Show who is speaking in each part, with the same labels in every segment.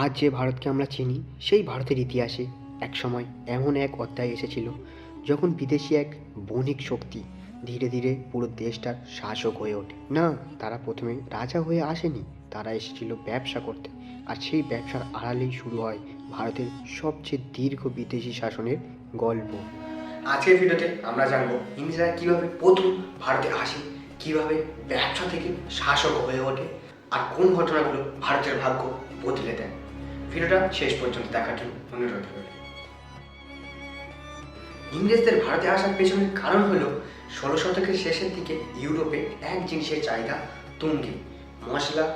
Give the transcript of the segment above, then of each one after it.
Speaker 1: আজ যে ভারতকে আমরা চিনি, সেই ভারতের ইতিহাসে একসময় এমন এক অধ্যায় এসেছিল যখন বিদেশি এক বণিক শক্তি ধীরে ধীরে পুরো দেশটার শাসক হয়ে ওঠে। না, তারা প্রথমে রাজা হয়ে আসেনি, তারা এসেছিল ব্যবসা করতে। আর সেই ব্যবসার আড়ালেই শুরু হয় ভারতের সবচেয়ে দীর্ঘ বিদেশি শাসনের গল্প।
Speaker 2: আজকের ভিডিওতে আমরা জানব ইংরেজরা কীভাবে প্রথম ভারতে আসে, কীভাবে ব্যবসা থেকে শাসক হয়ে ওঠে, আর কোন ঘটনাগুলো ভারতের ভাগ্য বদলে দেয়। ভিডিওটা শেষ পর্যন্ত দেখার জন্য অনুরোধ রইল ইংরেজদের ভারতে আসার পেছনের কারণ হলো ষোলো শতকের শেষের দিকে ইউরোপে এক জিনিসের চাহিদা তুঙ্গে। মশলা,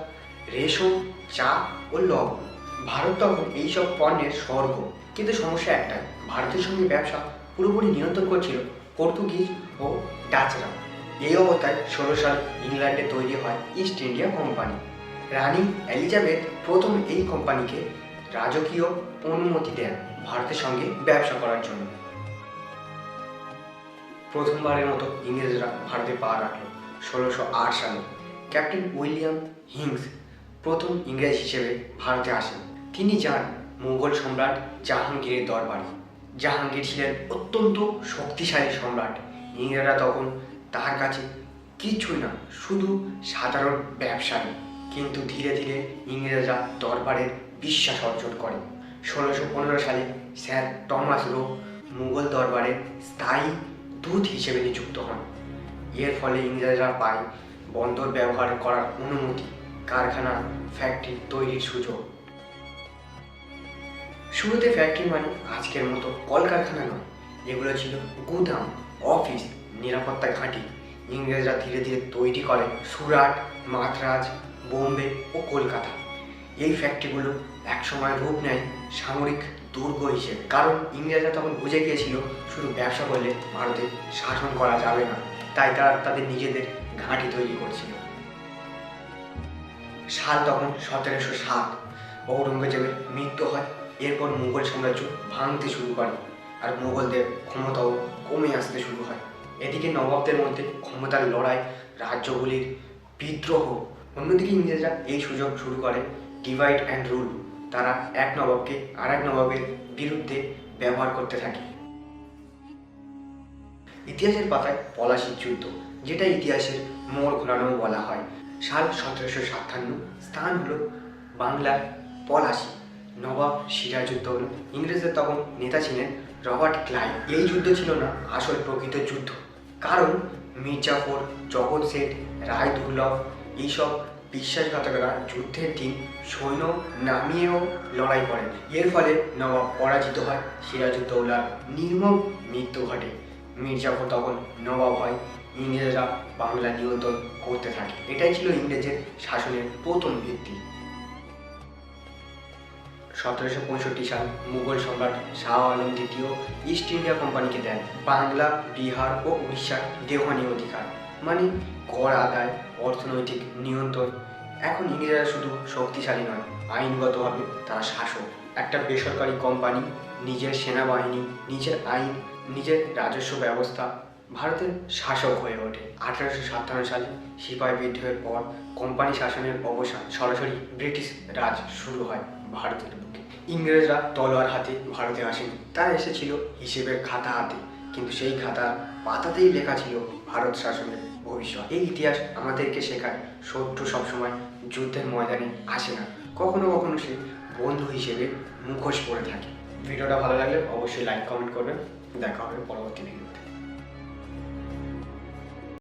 Speaker 2: রেশম, চা ও লবণ। ভারত তখন এইসব পণ্যের স্বর্গ। কিন্তু সমস্যা একটাই, ভারতের সঙ্গে ব্যবসা পুরোপুরি নিয়ন্ত্রণ করছিল পর্তুগিজ ও ডাচরা। এই অবস্থায় ষোলো সাল ইংল্যান্ডে তৈরি হয় ইস্ট ইন্ডিয়া কোম্পানি। রানী এলিজাবেথ প্রথম এই কোম্পানিকে রাজকীয় অনুমতি দেন ভারতের সঙ্গে ব্যবসা করার জন্য। প্রথমবারের মতো ইংরেজরা ভারতে পা রাখল ষোলোশো আট সালে। ক্যাপ্টেন উইলিয়াম হিংস প্রথম ইংরেজ হিসেবে ভারতে আসেন। তিনি যান মুঘল সম্রাট জাহাঙ্গীরের দরবারে। জাহাঙ্গীর ছিলেন অত্যন্ত শক্তিশালী সম্রাট। ইংরেজরা তখন তার কাছে কিছুই না, শুধু সাধারণ ব্যবসায়ী কিন্তু ধীরে ধীরে ইংরেজরা দরবারের বিশ্বাস অর্জন করে ষোলোশো পনেরো সালে স্যার টমাস রো মুঘল দরবারের স্থায়ী দূত হিসেবে নিযুক্ত হন। এর ফলে ইংরেজরা পায় বন্দর ব্যবহার করার অনুমতি, কারখানা ফ্যাক্টরি তৈরির সুযোগ। শুরুতে ফ্যাক্টরি মানে আজকের মতো কলকারখানা নয়, এগুলো ছিল গুদাম অফিস নিরাপত্তা ঘাঁটি। ইংরেজরা ধীরে ধীরে তৈরি করে সুরাট, মাদ্রাজ, বোম্বে ও কলকাতা। এই ফ্যাক্টরিগুলো একসময় রূপ নেয় সামরিক দুর্গ হিসেবে। কারণ ইংরেজরা তখন বুঝে গিয়েছিল, শুধু ব্যবসা করলে ভারতে শাসন করা যাবে না। তাই তারা তাদের নিজেদের ঘাঁটি তৈরি করছিল। সাল তখন সতেরোশো সাত। ঔরঙ্গজেবের মৃত্যু হয়। এরপর মুঘল সাম্রাজ্য ভাঙতে শুরু করে আর মুঘলদের ক্ষমতাও কমে আসতে শুরু হয়। এদিকে নবাবদের মধ্যে ক্ষমতার লড়াই, রাজ্যগুলির বিদ্রোহ। অন্যদিকে ইংরেজরা এই সুযোগ শুরু করে ডিভাইড অ্যান্ড রুল। তারা এক নবাবকে আর এক নবাবের বিরুদ্ধে ব্যবহার করতে থাকে। ইতিহাসের পাতায় পলাশির যুদ্ধ, যেটা ইতিহাসের মোড় ঘোরানো বলা হয়। সাল সতেরোশো সাতান্ন স্থান হলো বাংলার পলাশি। নবাব সিরাজউদ্দৌলা ইংরেজদের তখন নেতা ছিলেন রবার্ট ক্লাইভ। এই যুদ্ধ ছিল না, আসল প্রকৃত যুদ্ধ। কারণ মির্জাফর, জগৎ শেঠ রায় দুর্লভ এইসব বিশ্বাসঘাতকরা যুদ্ধের দিন সৈন্য নামিয়েও লড়াই করেন। এর ফলে নবাব পরাজিত হয় সিরাজউদ্দৌলার নির্মম মৃত্যু ঘটে। মির্জাফর তখন নবাব হয়, ইংরেজরা বাংলা নিয়ন্ত্রণ করতে থাকে। এটাই ছিল ইংরেজের শাসনের প্রথম ভিত্তি। সতেরোশো পঁয়ষট্টি সাল মুঘল সম্রাট শাহ আলম দ্বিতীয় ইস্ট ইন্ডিয়া কোম্পানিকে দেন। বাংলা, বিহার ও উড়িষ্যার দেওয়ানি অধিকার। মানে কর আদায়, অর্থনৈতিক নিয়ন্ত্রণ। এখন ইংরেজরা শুধু শক্তিশালী নয়, আইনগতভাবে তারা শাসক। একটা বেসরকারি কোম্পানি, নিজের সেনাবাহিনী, নিজের আইন, নিজের রাজস্ব ব্যবস্থা ভারতের শাসক হয়ে ওঠে। আঠারোশো সাতান্ন সালে সিপাহি বিদ্রোহের পর কোম্পানি শাসনের অবসান সরাসরি ব্রিটিশ রাজ শুরু হয় ভারতের বুকে। ইংরেজরা তলোয়ার হাতে ভারতে আসেনি। তারা এসেছিল হিসেবের খাতা হাতে, কিন্তু সেই খাতা পাতাতেই লেখা ছিল ভারত শাসনের ভবিষ্যৎ। এই ইতিহাস আমাদেরকে শেখায় শত্রু সবসময় যুদ্ধের ময়দানে আসে না। কখনো কখনো সে বন্ধু হিসেবে মুখোশ পড়ে থাকে। ভিডিওটা ভালো লাগলে অবশ্যই লাইক কমেন্ট করবেন। দেখা হবে পরবর্তী ভিডিওতে